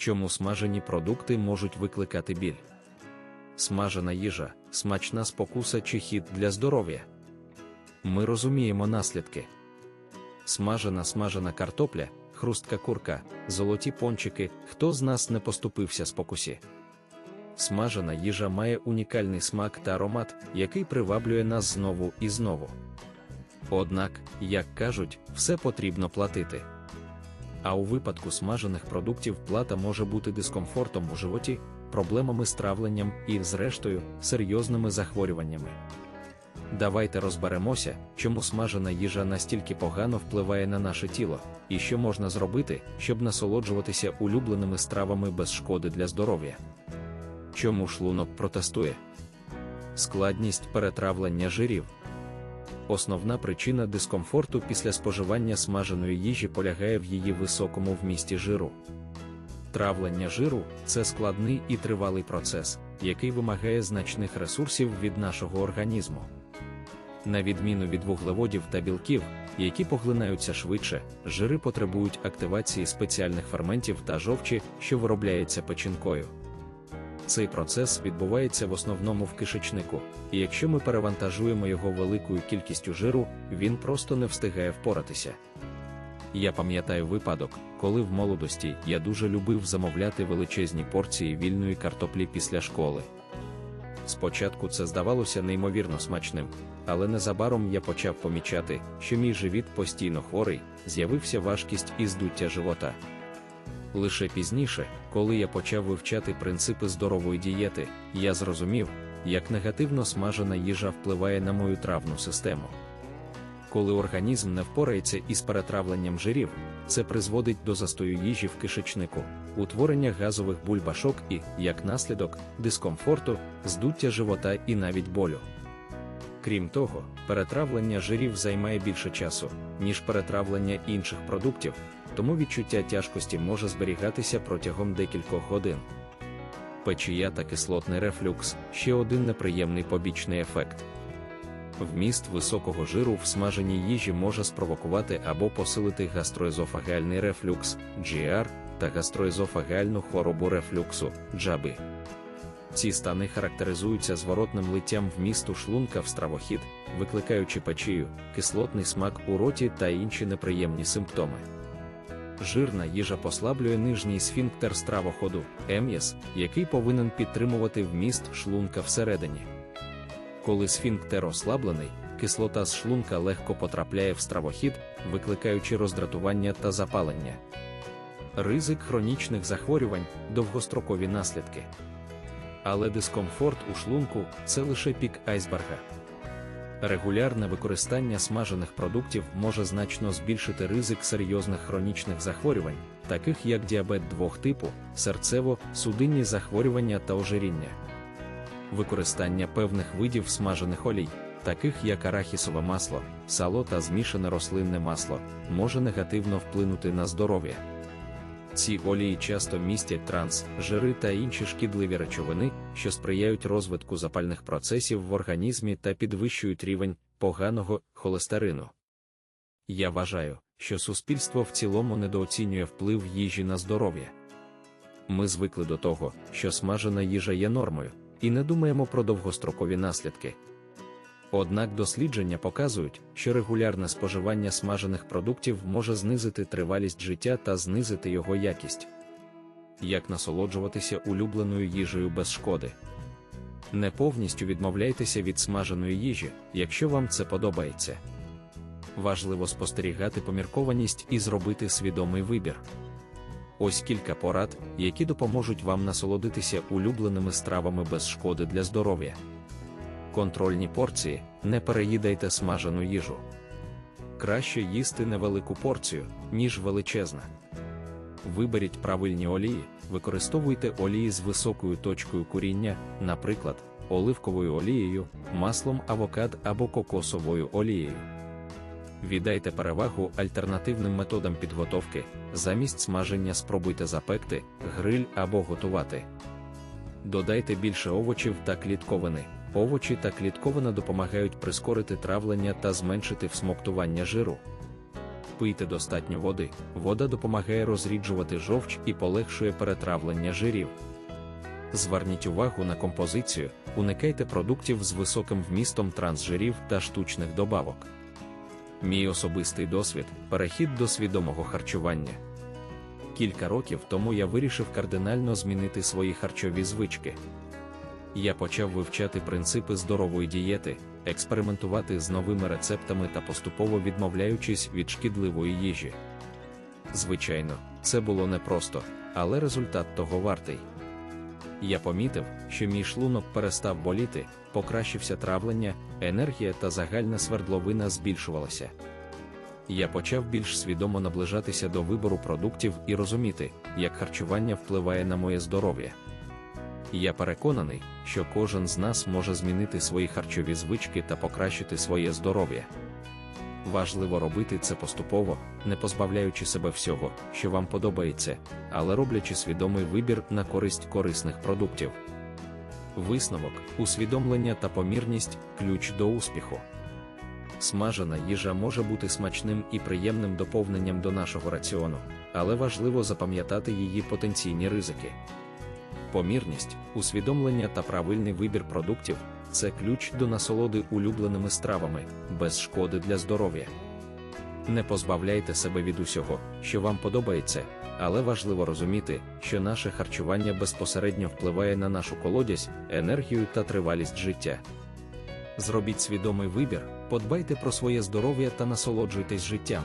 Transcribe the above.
Чому смажені продукти можуть викликати біль? Смажена їжа, смачна спокуса чи хід для здоров'я. Ми розуміємо наслідки. Смажена смажена картопля, хрустка курка, золоті пончики, хто з нас не поступився спокусі. Смажена їжа має унікальний смак та аромат, який приваблює нас знову і знову. Однак, як кажуть, все потрібно платити. А у випадку смажених продуктів плата може бути дискомфортом у животі, проблемами з травленням і, зрештою, серйозними захворюваннями. Давайте розберемося, чому смажена їжа настільки погано впливає на наше тіло, і що можна зробити, щоб насолоджуватися улюбленими стравами без шкоди для здоров'я. Чому шлунок протестує? Складність перетравлення жирів. Основна причина дискомфорту після споживання смаженої їжі полягає в її високому вмісті жиру. Травлення жиру це складний і тривалий процес, який вимагає значних ресурсів від нашого організму. На відміну від вуглеводів та білків, які поглинаються швидше, жири потребують активації спеціальних ферментів та жовчі, що виробляється печінкою. Цей процес відбувається в основному в кишечнику, і якщо ми перевантажуємо його великою кількістю жиру, він просто не встигає впоратися. Я пам'ятаю випадок, коли в молодості я дуже любив замовляти величезні порції вільної картоплі після школи. Спочатку це здавалося неймовірно смачним, але незабаром я почав помічати, що мій живіт постійно хворий, з'явився важкість і здуття живота. Лише пізніше, коли я почав вивчати принципи здорової дієти, я зрозумів, як негативно смажена їжа впливає на мою травну систему. Коли організм не впорається із перетравленням жирів, це призводить до застою їжі в кишечнику, утворення газових бульбашок і, як наслідок, дискомфорту, здуття живота і навіть болю. Крім того, перетравлення жирів займає більше часу, ніж перетравлення інших продуктів, тому відчуття тяжкості може зберігатися протягом декількох годин. Печія та кислотний рефлюкс ще один неприємний побічний ефект. Вміст високого жиру в смаженій їжі може спровокувати або посилити гастроезофагальний рефлюкс GR та гастроезофагальну хворобу рефлюксу джаби. Ці стани характеризуються зворотним литтям вмісту шлунка в стравохід, викликаючи печію, кислотний смак у роті та інші неприємні симптоми. Жирна їжа послаблює нижній сфінктер стравоходу, ем'яс, який повинен підтримувати вміст шлунка всередині. Коли сфінктер ослаблений, кислота з шлунка легко потрапляє в стравохід, викликаючи роздратування та запалення. Ризик хронічних захворювань, довгострокові наслідки. Але дискомфорт у шлунку це лише пік айсберга. Регулярне використання смажених продуктів може значно збільшити ризик серйозних хронічних захворювань, таких як діабет двох типу, серцево-судинні захворювання та ожиріння. Використання певних видів смажених олій, таких як арахісове масло, сало та змішане рослинне масло, може негативно вплинути на здоров'я. Ці олії часто містять транс, жири та інші шкідливі речовини, що сприяють розвитку запальних процесів в організмі та підвищують рівень поганого холестерину. Я вважаю, що суспільство в цілому недооцінює вплив їжі на здоров'я. Ми звикли до того, що смажена їжа є нормою, і не думаємо про довгострокові наслідки. Однак дослідження показують, що регулярне споживання смажених продуктів може знизити тривалість життя та знизити його якість. Як насолоджуватися улюбленою їжею без шкоди. Не повністю відмовляйтеся від смаженої їжі, якщо вам це подобається. Важливо спостерігати поміркованість і зробити свідомий вибір. Ось кілька порад, які допоможуть вам насолодитися улюбленими стравами без шкоди для здоров'я. Контрольні порції не переїдайте смажену їжу. Краще їсти невелику порцію, ніж величезна. Виберіть правильні олії, використовуйте олії з високою точкою куріння, наприклад, оливковою олією, маслом авокад або кокосовою олією. Віддайте перевагу альтернативним методам підготовки, замість смаження спробуйте запекти, гриль або готувати. Додайте більше овочів та клітковини. Овочі та клітковина допомагають прискорити травлення та зменшити всмоктування жиру. Пийте достатньо води. Вода допомагає розріджувати жовч і полегшує перетравлення жирів. Зверніть увагу на композицію, уникайте продуктів з високим вмістом трансжирів та штучних добавок. Мій особистий досвід перехід до свідомого харчування. Кілька років тому я вирішив кардинально змінити свої харчові звички. Я почав вивчати принципи здорової дієти, експериментувати з новими рецептами та поступово відмовляючись від шкідливої їжі. Звичайно, це було непросто, але результат того вартий. Я помітив, що мій шлунок перестав боліти, покращився травлення, енергія та загальна свердловина збільшувалася. Я почав більш свідомо наближатися до вибору продуктів і розуміти, як харчування впливає на моє здоров'я. Я переконаний, що кожен з нас може змінити свої харчові звички та покращити своє здоров'я. Важливо робити це поступово, не позбавляючи себе всього, що вам подобається, але роблячи свідомий вибір на користь корисних продуктів. Висновок, усвідомлення та помірність ключ до успіху. Смажена їжа може бути смачним і приємним доповненням до нашого раціону, але важливо запам'ятати її потенційні ризики. Помірність, усвідомлення та правильний вибір продуктів це ключ до насолоди улюбленими стравами, без шкоди для здоров'я. Не позбавляйте себе від усього, що вам подобається, але важливо розуміти, що наше харчування безпосередньо впливає на нашу колодязь, енергію та тривалість життя. Зробіть свідомий вибір, подбайте про своє здоров'я та насолоджуйтесь життям.